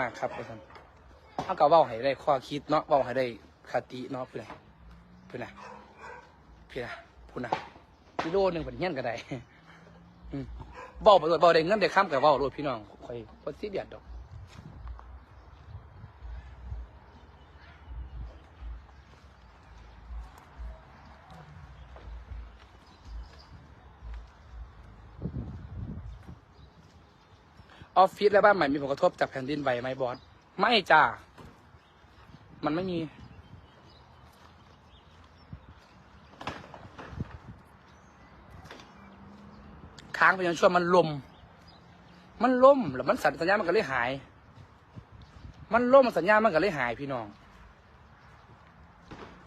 มากครับว่าซั่นเอาก็เว้าให้ได้ข้อคิดเนาะเว้าให้ได้คติเนาะเพื่อนเพื่อนน่ะเพื่อนน่ะพูดน่ะกิโลหนึงเพิ่นเฮียนก็ได้อืมเว้าไปโลดเว้าได้เงินได้ค้ำก็เว้าโลดพี่น้องข่อยบ่ซีเรียสดอก ออฟฟิศและบ้านใหม่มีผลกระทบจากแผ่นดินไหวไหมบอสไม่จ้ามันไม่มีค้างไปจนช่วงมันลม มันล่มแล้วมันสัญสัญญาณมันก็เลยหาย มันล่มสัญญาณมันก็เลยหายพี่น้อง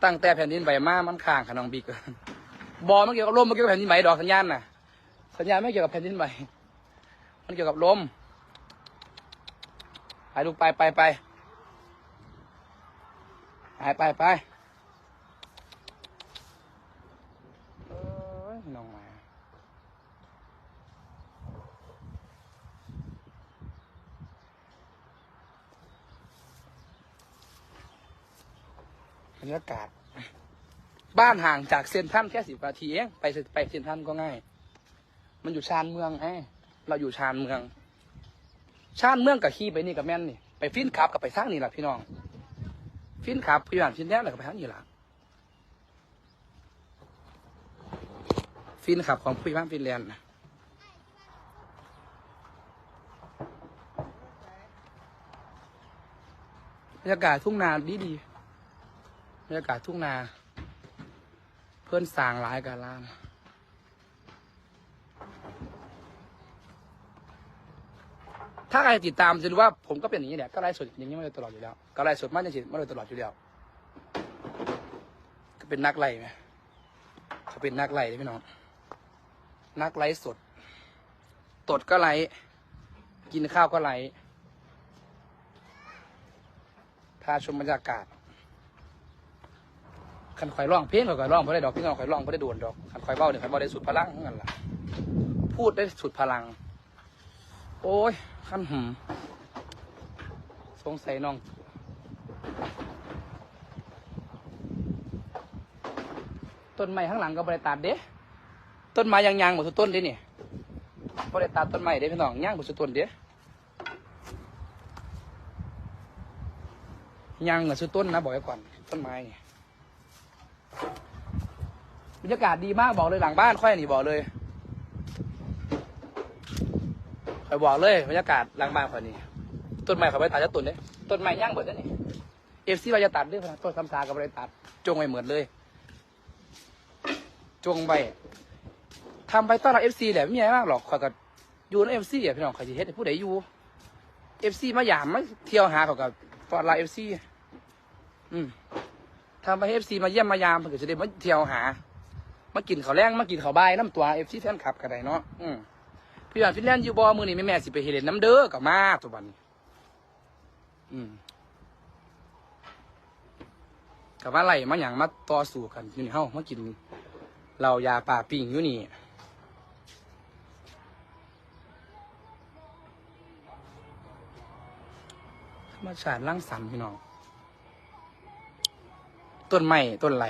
ตั้งแต่แผ่นดินไหวมามันค้างค่ะน้องบิ๊กบอมันเกี่ยวกับลมมันเกี่ยวกับแผ่นดินไหวดอกสัญญาณน่ะ สัญญาณไม่เกี่ยวกับแผ่นดินไหวมันเกี่ยวกับลม ลูกไปไปไปไปไปไปน้องมาบรรยากาศ บ้านห่างจากเซนทันแค่สิบนาทีเอง ไปไปเซนทันก็ง่าย มันอยู่ชานเมืองไอ้เราอยู่ชานเมือง ชาติเมืองกับขี้ไปนี่กับแม่นนี่ไปฟินขับกับไปสร้างนี่แหละพี่น้อง ฟินขับพี่บ้านฟินแดงแล้วกับไปทางนี่แหละฟินขับของพี่บ้านฟินแลนด์นะบรรยากาศทุ่งนาดีดีบรรยากาศทุ่งนา เพื่อนสางหลายการล่าม ถ้าใครติดตามจะรู้ว่าผมก็เป็นอย่างนี้แหละก็ไลฟ์สดอย่างนี้มาโดยตลอดอยู่แล้วก็ไลฟ์สดมากจริงๆมาโดยตลอดอยู่แล้วก็เป็นนักไล่ไหมเขาเป็นนักไล่เลยพี่น้องนักไลฟ์สด ตดก็ไลฟ์กินข้าวก็ไลฟ์พาชมบรรยากาศขันข่อยร้องเพลงข่อยข่อยร้องเพราะได้ดอกพี่น้องข่อยร้องเพราะได้โดนดอกขันข่อยเบ้าเนี่ยข่อยเบ้าได้สุดพลังเหมือนกันล่ะพูดได้สุดพลัง อ้ยขั้นหืมสงสัยน้อง ต้นไม้ข้างหลังก็บริตัดเด้ต้นไม้ยังยางหมดทุกต้นเด้นี่บริตัดต้นไม้เด้พี่น้องยางหมดทุกต้นเด้ยางหมดทุกต้นนะบอกไว้ก่อนต้นไม้บรรยากาศดีมากบอกเลยหลังบ้านค่อยนี่บอกเลย ไปบอกเลยบรรยากาศหล้างบ้านคนนี้ ต้นไม้เขาไปตัดจะต้นเลยต้นไม้ย่างเหมดแล้วนี่เอฟซีว่าจะตัดเรื่องต้นคำสาก็ไปตัด จงไว้เหมือนเลย จงไปทำไปต้อนรับเอฟซีแหละไม่มีอะไรมากหรอกขอยกับอยู่ในเอฟซีอะพี่น้องขอยจะเฮ็ดให้ผู้ใดอยู่เอฟซีมาหยามมาเที่ยวหาเขากับต้อนรับเอฟซีอืมทำไปเอฟซีมาเยี่ยมมายามเพื่อจะได้มาเที่ยวหา มากินเขาแรงมากินเขาวบ่ายน้ำตัวเอฟซีแฟนคลับกันไดเนาะอืม พี่บ้านฟินแลนด์อยู่บ่มือนี่แม่แม่สิไปเฮเลนน้ำเด้อกับมาตัวบันอืมกับว่าไรมาอย่างมาต่อสู้กันอยู่นี่เฮ้ามากินเรายาป่าปิงอยู่นี่ธรรมชาติร่างสรรค์พี่น้องต้นไม้ต้นไหล